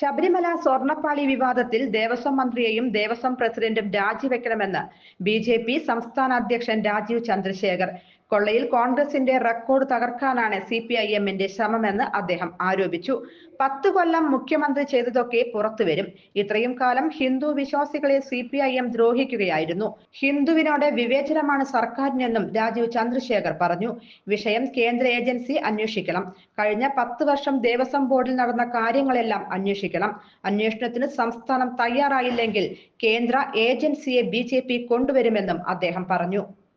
Sabarimala സ്വർണപ്പാളി വിവാദത്തിൽ ദേവസ്വം മന്ത്രിയെയും ദേവസ്വം പ്രസിഡന്റും രാജിവെക്കണമെന്ന് B J P സംസ്ഥാന അധ്യക്ഷൻ രാജീവ് ചന്ദ്രശേഖർ. കൊള്ളയിൽ കോൺഗ്രസിന്റെ റെക്കോർഡ് തകർക്കാനാണ് സി പി ഐ എമ്മിന്റെ ശ്രമമെന്ന് അദ്ദേഹം ആരോപിച്ചു. പത്ത് കൊല്ലം മുഖ്യമന്ത്രി ചെയ്തതൊക്കെ പുറത്തുവരും. ഇത്രയും കാലം ഹിന്ദു വിശ്വാസികളെ സി പി ഐ എം ദ്രോഹിക്കുകയായിരുന്നു. ഹിന്ദുവിനോട് വിവേചനമാണ് സർക്കാരിനെന്നും രാജീവ് ചന്ദ്രശേഖർ പറഞ്ഞു. വിഷയം കേന്ദ്ര ഏജൻസി അന്വേഷിക്കണം. കഴിഞ്ഞ പത്ത് വർഷം ദേവസ്വം ബോർഡിൽ നടന്ന കാര്യങ്ങളെല്ലാം അന്വേഷിക്കണം. അന്വേഷണത്തിന് സംസ്ഥാനം തയ്യാറായില്ലെങ്കിൽ കേന്ദ്ര ഏജൻസിയെ ബി കൊണ്ടുവരുമെന്നും അദ്ദേഹം പറഞ്ഞു.